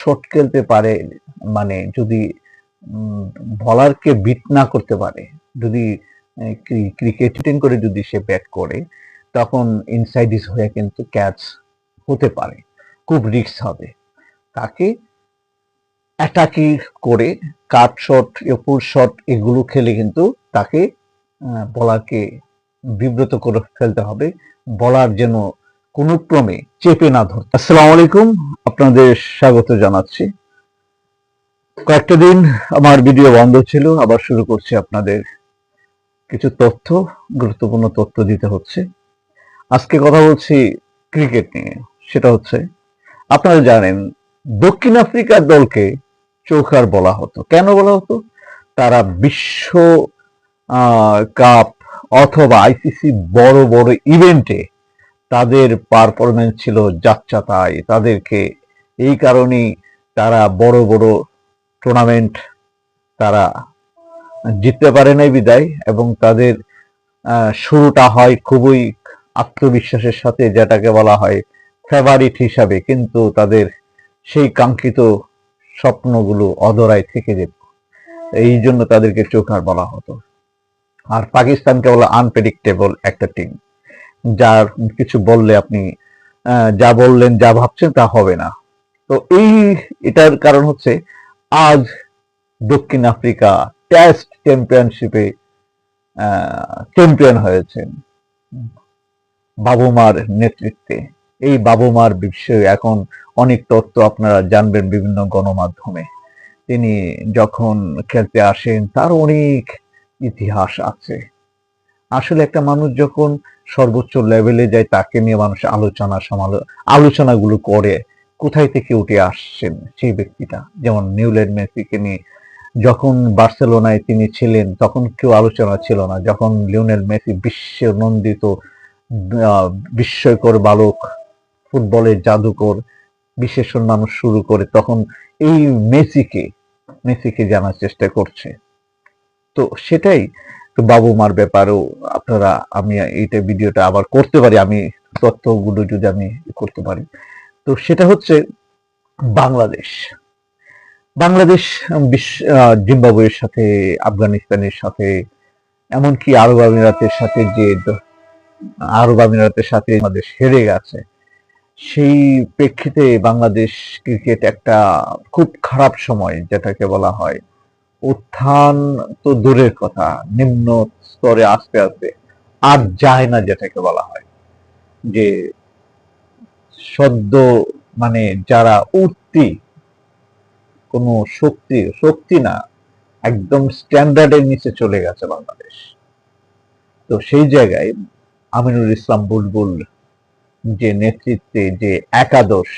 Shot খেলতে পারে মানে যদি বলারকে বিট না করতে পারে, যদি ক্রিকেটিং করে যদি সে ব্যাট করে, তখন ইনসাইড ইস হয়ে কিন্তু ক্যাচ হতে পারে, খুব রিস্ক হবে। তাকে অ্যাটাকি করে কাট শট এপুর শট এগুলো খেলে কিন্তু তাকে বলারকে বিব্রত করে ফেলতে হবে বলার যেন কোনো ক্রমে চেপে না ধরতে। আসসালামু আলাইকুম, আপনাদের স্বাগত জানাচ্ছি। কয়েকটা দিন আমার ভিডিও বন্ধ ছিল, আবার শুরু করছি আপনাদের কিছু তথ্য, গুরুত্বপূর্ণ তথ্য দিতে হচ্ছে। আজকে কথা বলছি ক্রিকেট নিয়ে, সেটা হচ্ছে, আপনারা জানেন, দক্ষিণ আফ্রিকার দলকে চৌকার বলা হতো। কেন বলা হতো? তারা বিশ্ব কাপ অথবা আইসিসি বড় বড় ইভেন্টে তাদের পারফরমেন্স ছিল যাচ্চাতাই তাদেরকে এই কারণেই তারা বড় বড় টুর্নামেন্ট তারা জিততে পারে নাই বিদায় এবং তাদের শুরুটা হয় খুবই আত্মবিশ্বাসের সাথে, যেটাকে বলা হয় ফেভারিট হিসাবে। কিন্তু তাদের সেই কাঙ্ক্ষিত স্বপ্নগুলো অধরায় থেকে যেত। এই জন্য তাদেরকে চোখার বলা হতো। আর পাকিস্তানকে বলা আনপ্রেডিক্টেবল একটা টিম যার কিছু বললে আপনি যা বললেন, যা ভাবছেন তা হবে না। তো এই, এটার কারণ হচ্ছে আজ দক্ষিণ আফ্রিকা টেস্ট চ্যাম্পিয়নশিপে চ্যাম্পিয়ন হয়েছেন বাবুমার নেতৃত্বে। এই বাবুমার বিষয়ে এখন অনেক তথ্য আপনারা জানবেন বিভিন্ন গণমাধ্যমে। তিনি যখন খেলতে আসেন, তার অনেক ইতিহাস আছে। আসলে একটা মানুষ যখন সর্বোচ্চ লেভেলে যায়, তাকে নিয়ে মানুষ আলোচনা সমালো, আলোচনাগুলো করে, কোথায় থেকে উঠে আসছেন সেই ব্যক্তিটা? যেমন নিউল্যান্ড মেসিকে নিয়ে। যখন বার্সেলোনায় তিনি ছিলেন, তখন কেউ আলোচনা ছিল না। যখন লিওনেল মেসি বিশ্ব নন্দিত বিস্ময়কর বালক, ফুটবলের জাদুকর, বিশেষণ মানুষ শুরু করে, তখন এই মেসিকে মেসিকে জানার চেষ্টা করছে। তো সেটাই তো বাবু মার ব্যাপারেও আপনারা, আমি এইটা ভিডিওটা আবার করতে পারি, আমি তথ্যগুলো যদি আমি করতে পারি। তো সেটা হচ্ছে বাংলাদেশ। বাংলাদেশ জিম্বাবুয়ের সাথে, আফগানিস্তানের সাথে, এমনকি আরব আমিরাতের সাথে যে আরব আমিরাতের সাথে বাংলাদেশ হেরে গেছে, সেই প্রেক্ষিতে বাংলাদেশ ক্রিকেট একটা খুব খারাপ সময়, যেটাকে বলা হয় উত্থান তো দূরের কথা, নিম্ন স্তরে আস্তে আস্তে। আর যায় না যেটাকে বলা হয়। যে সদ্য মানে যারা উঠতি, কোনো শক্তি শক্তি না, একদম স্ট্যান্ডার্ডের নিচে চলে গেছে বাংলাদেশ। তো সেই জায়গায় আমিনুল ইসলাম বুলবুল যে নেতৃত্বে যে একাদশ,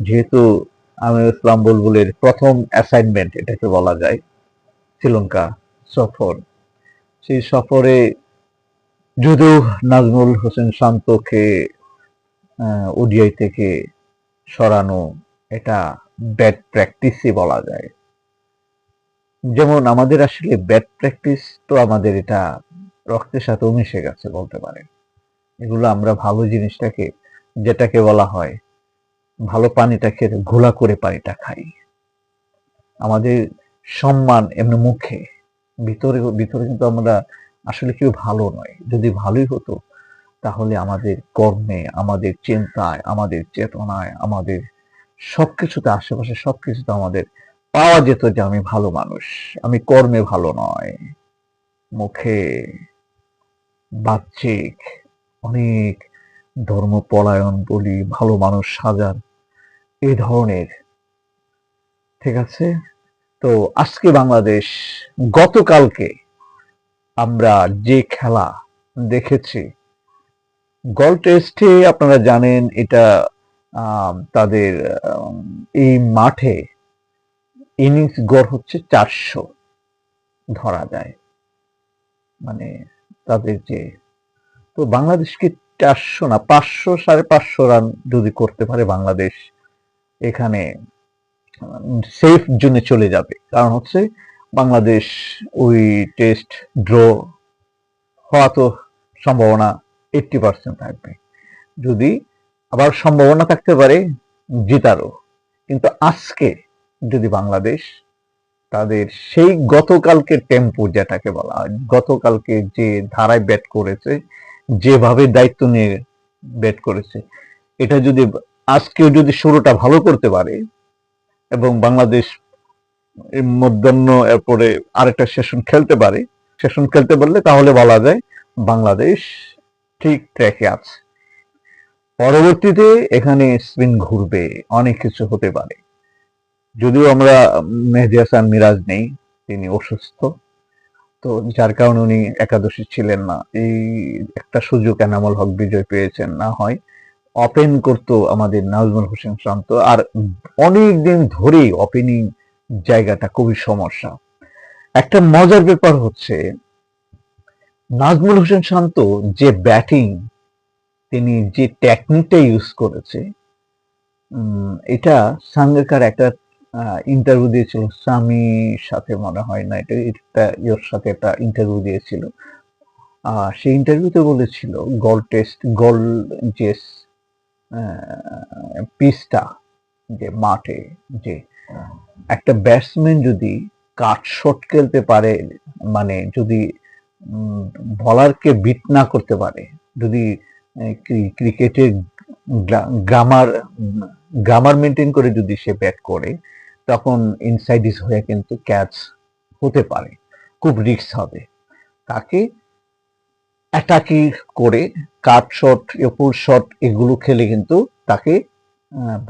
যেহেতু আমিনুল ইসলাম বুলবুলের প্রথম অ্যাসাইনমেন্ট এটাকে বলা যায়, শ্রীলঙ্কা সফর। সেই সফরে যদিও নাজমুল হোসেন শান্তকে ওডিআই থেকে সরানো এটা ব্যাড প্র্যাকটিসই বলা যায়। যেমন আমাদের আসলে ব্যাড প্র্যাকটিস তো আমাদের এটা রক্তের সাথে মিশে গেছে বলতে পারেন। এগুলো আমরা ভালো জিনিসটাকে, যেটাকে বলা হয় ভালো পানিটাকে ঘোলা করে পানিটা খাই। আমাদের সম্মান এমনি মুখে, ভিতরে ভিতরে কিন্তু আমরা আসলে কেউ ভালো নয়। যদি ভালোই হতো, তাহলে আমাদের কর্মে, আমাদের চিন্তায়, আমাদের চেতনায়, আমাদের সবকিছুতে, আশেপাশে সবকিছুতে আমাদের পাওয়া যেত যে আমি ভালো মানুষ, আমি কর্মে ভালো নয়। মুখে বাহ্যিক অনেক ধর্মপলায়ন বলি, ভালো মানুষ সাজার এই ধরনের। ঠিক আছে? তো আজকে বাংলাদেশ, গতকালকে আমরা যে খেলা দেখেছি, গল টেস্টে আপনারা জানেন এটা তাদের এই মাঠে ইনিংস গড় হচ্ছে চারশো ধরা যায়। মানে তাদের যে, তো বাংলাদেশকে চারশো না, পাঁচশো সাড়ে পাঁচশো রান যদি করতে পারে বাংলাদেশ এখানে সেফ জোনে চলে যাবে। কারণ হচ্ছে বাংলাদেশ ওই টেস্ট ড্র হওয়া তো সম্ভাবনা এইটটি পার্সেন্ট থাকবে। যদি আবার সম্ভাবনা থাকতে পারে, জিতারও। কিন্তু আজকে যদি বাংলাদেশ তাদের সেই গতকালকে টেম্পো যেটাকে বলা হয়, গতকালকে যে ধারায় ব্যাট করেছে, যেভাবে দায়িত্ব নিয়ে ব্যাট করেছে, এটা যদি আজকেও যদি শুরুটা ভালো করতে পারে এবং বাংলাদেশ মধ্যাহ্ন এরপরে আরেকটা সেশন খেলতে পারে সেশন খেলতে পারলে তাহলে বলা যায় বাংলাদেশ ঠিক ট্র্যাকে আছে। পরবর্তীতে এখানে স্পিন ঘুরবে, অনেক কিছু হতে পারে। যদিও আমরা মেহেদি হাসান মিরাজ নেই, তিনি অসুস্থ। তো যার কারণে উনি একাদশী ছিলেন না। এই একটা সুযোগ এনামল হক বিজয় পেয়েছেন, না হয় ওপেন করতো আমাদের নাজমুল হোসেন শান্ত আর অনেক দিন ধরেই ওপেনিং জায়গাটা খুবই সমস্যা। একটা মজার ব্যাপার হচ্ছে, নাজমুল হোসেন শান্ত যে ব্যাটিং তিনি যে টেকনিকটা ইউজ করেছে এটা সাঙ্গাকার একটা ইন্টারভিউ দিয়েছিল সামির সাথে মনে হয় না, এটা এটা ইয়োর সাথে একটা ইন্টারভিউ দিয়েছিল। সেই ইন্টারভিউতে বলেছিল গল টেস্ট গল যে পিসটা যে মাঠে, যে একটা ব্যাটসম্যান যদি কাট শট খেলতে পারে মানে যদি বলারকে বিট না করতে পারে, যদি ক্রিকেটের গ্রামার গ্রামার মেনটেন করে যদি সে ব্যাট করে, তখন ইনসাইডিস হয়ে কিন্তু ক্যাচ হতে পারে, খুব রিস্ক হবে। তাকে অ্যাটাকি করে কাট শট এপুর শট এগুলো খেলে কিন্তু তাকে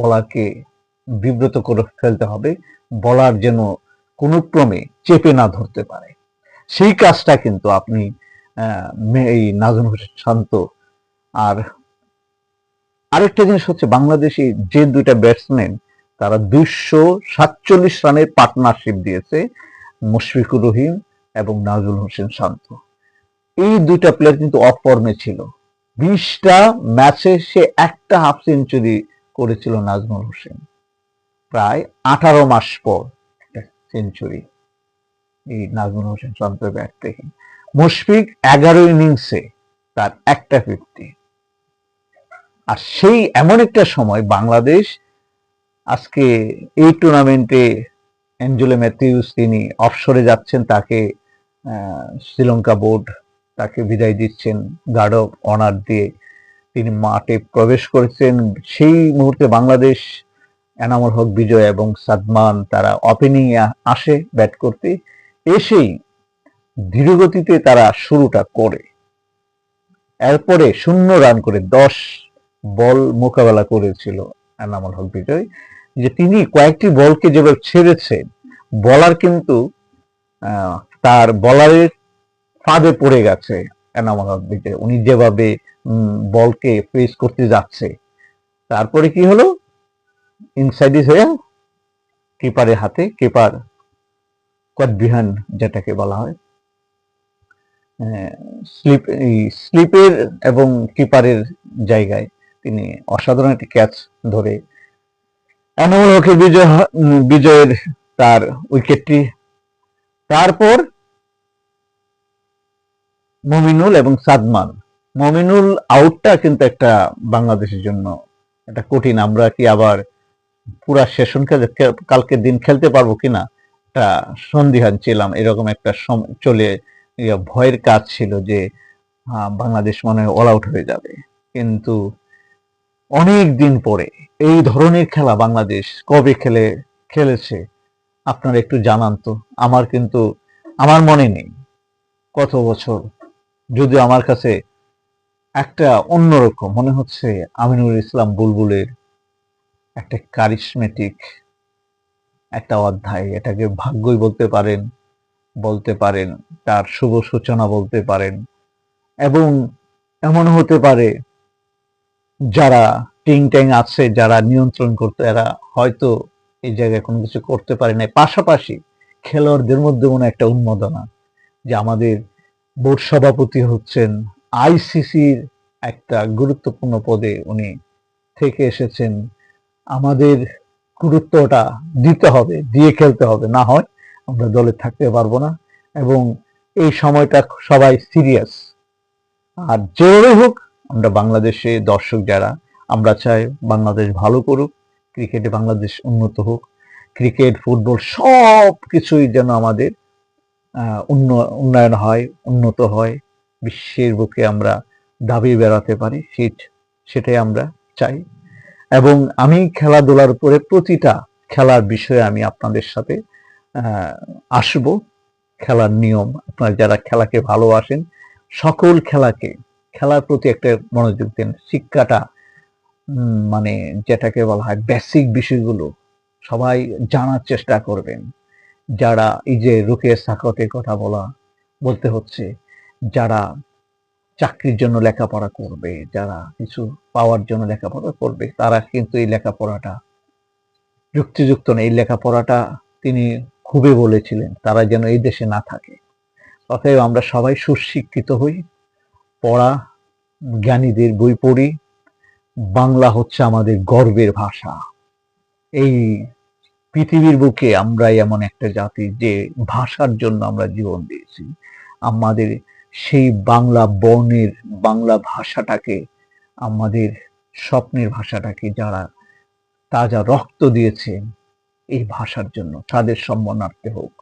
বলারকে বিব্রত করে ফেলতে হবে। বলার যেন কোনো ক্রমে চেপে না ধরতে পারে। সেই কাজটা কিন্তু আপনি এই নাজম হোসেন শান্ত আর আরেকটা জিনিস হচ্ছে বাংলাদেশি যে দুইটা ব্যাটসম্যান তারা দুইশো সাতচল্লিশ রানের পার্টনারশিপ দিয়েছে, মুশফিকুর রহিম এবং নাজুল হোসেন শান্ত। এই দুইটা প্লেয়ার কিন্তু অফ ফর্মে ছিল। বিশটা ম্যাচে সে একটা হাফ সেঞ্চুরি করেছিল নাজমুল হোসেন। প্রায় আঠারো মাস পর সেঞ্চুরি এই নাজমুল হোসেন শান্তের ব্যাট থেকে। মুশফিক এগারো ইনিংসে তার একটা ফিফটি আর সেই এমন একটা সময় বাংলাদেশ আজকে এই টুর্নামেন্টে অ্যাঞ্জেলো ম্যাথিউস তিনি অফশোরে যাচ্ছেন, তাকে শ্রীলঙ্কা বোর্ড তাকে বিদায় দিচ্ছেন গার্ড অফ অনার দিয়ে। তিনি মাঠে প্রবেশ করেছেন। সেই মুহূর্তে বাংলাদেশ, এনামুল হক বিজয় এবং সাদমান, তারা ওপেনিং আসে ব্যাট করতে। এসেই ধীরগতিতে তারা শুরুটা করে। এরপরে শূন্য রান করে দশ বল মোকাবেলা করেছিল এনামুল হক বিজয়। যে তিনি কয়েকটি বলকে যেভাবে ছেড়েছেন বলার কিন্তু তার বলারের ফাঁদে পড়ে গেছে এনামুল উনি যেভাবে বলকে ফেস করতে যাচ্ছে। তারপরে কি হলো? ইনসাইডিস হয়ে কিপারের হাতে কিপার কদবিহান যেটাকে বলা হয়। স্লিপ স্লিপের এবং কিপারের জায়গায় তিনি অসাধারণ একটি ক্যাচ ধরে। এনামুল হকের বিজয় বিজয়ের তার উইকেটটি। তারপর মমিনুল এবং সাদমান। মমিনুল আউটটা কিন্তু একটা বাংলাদেশের জন্য একটা কঠিন। আমরা কি আবার পুরা সেশন খেলে কে- কালকের দিন খেলতে পারব কিনা? একটা সন্দিহান ছিলাম, এরকম একটা চলে ইয়ে ভয়ের কাজ ছিল যে বাংলাদেশ মনে হয় অল আউট হয়ে যাবে। কিন্তু অনেক দিন পরে এই ধরনের খেলা বাংলাদেশ কবে খেলে খেলেছে, আপনারা একটু জানান তো। আমার কিন্তু আমার মনে নেই। কত বছর যদিও আমার কাছে একটা অন্যরকম, মনে হচ্ছে আমিনুল ইসলাম বুলবুলের একটা কারিশমেটিক একটা অধ্যায়, এটাকে ভাগ্যই বলতে পারেন বলতে পারেন, তার শুভ সূচনা বলতে পারেন। এবং এমন হতে পারে যারা টিং ট্যাং আছে, যারা নিয়ন্ত্রণ করতে, এরা হয়তো এই জায়গায় কোনো কিছু করতে পারে না পাশাপাশি খেলোয়াড়দের মধ্যে মনে একটা উন্মাদনা যে আমাদের বোর্ড সভাপতি হচ্ছেন। আইসিসির একটা গুরুত্বপূর্ণ পদে উনি থেকে এসেছেন। আমাদের গুরুত্বটা দিতে হবে, দিয়ে খেলতে হবে। না হয় আমরা দলে থাকতে পারব না। এবং এই সময়টা সবাই সিরিয়াস। আর যেভাবে হোক, আমরা বাংলাদেশে দর্শক যারা, আমরা চাই বাংলাদেশ ভালো করুক, ক্রিকেটে বাংলাদেশ উন্নত হোক। ক্রিকেট, ফুটবল সব কিছুই যেন আমাদের উন্নয়ন হয়, উন্নত হয়, বিশ্বের বুকে আমরা দাবি বেড়াতে পারি সেট- সেটাই আমরা চাই। এবং আমি খেলাধুলার উপরে প্রতিটা খেলার বিষয়ে আমি আপনাদের সাথে আসব। খেলার নিয়ম, আপনারা যারা খেলাকে ভালোবাসেন, সকল খেলাকে, খেলার প্রতি একটা মনোযোগ দেন। শিক্ষাটা মানে যেটাকে বলা হয় বেসিক বিষয়গুলো সবাই জানার চেষ্টা করবেন। যারা এই যে রুকে সাকতের কথা বলা, বলতে হচ্ছে, যারা চাকরির জন্য লেখাপড়া করবে, যারা কিছু পাওয়ার জন্য লেখাপড়া করবে, তারা কিন্তু এই লেখাপড়াটা, যুক্তিযুক্ত না, এই লেখাপড়াটা তিনি খুবই বলেছিলেন, তারা যেন এই দেশে না থাকে। অতএব আমরা সবাই সুশিক্ষিত হই, পড়া, জ্ঞানীদের বই পড়ি, বাংলা হচ্ছে আমাদের গর্বের ভাষা। এই পৃথিবীর বুকে আমরাই এমন একটা জাতি যে ভাষার জন্য আমরা জীবন দিয়েছি। আমাদের সেই বাংলা বর্ণের, বাংলা ভাষাটাকে, আমাদের স্বপ্নের ভাষাটাকে যারা তাজা রক্ত দিয়েছেন এই ভাষার জন্য তাদের সম্মানার্থে হোক,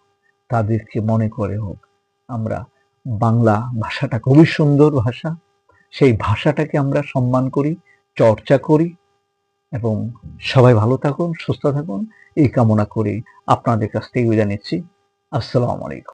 তাদেরকে মনে করে হোক, আমরা বাংলা ভাষাটা খুবই সুন্দর ভাষা। সেই ভাষাটাকে আমরা সম্মান করি, চর্চা করি এবং সবাই ভালো থাকুন, সুস্থ থাকুন। এই কামনা করে আপনাদের কাছ থেকে বিদায় নিচ্ছি। আসসালামু আলাইকুম।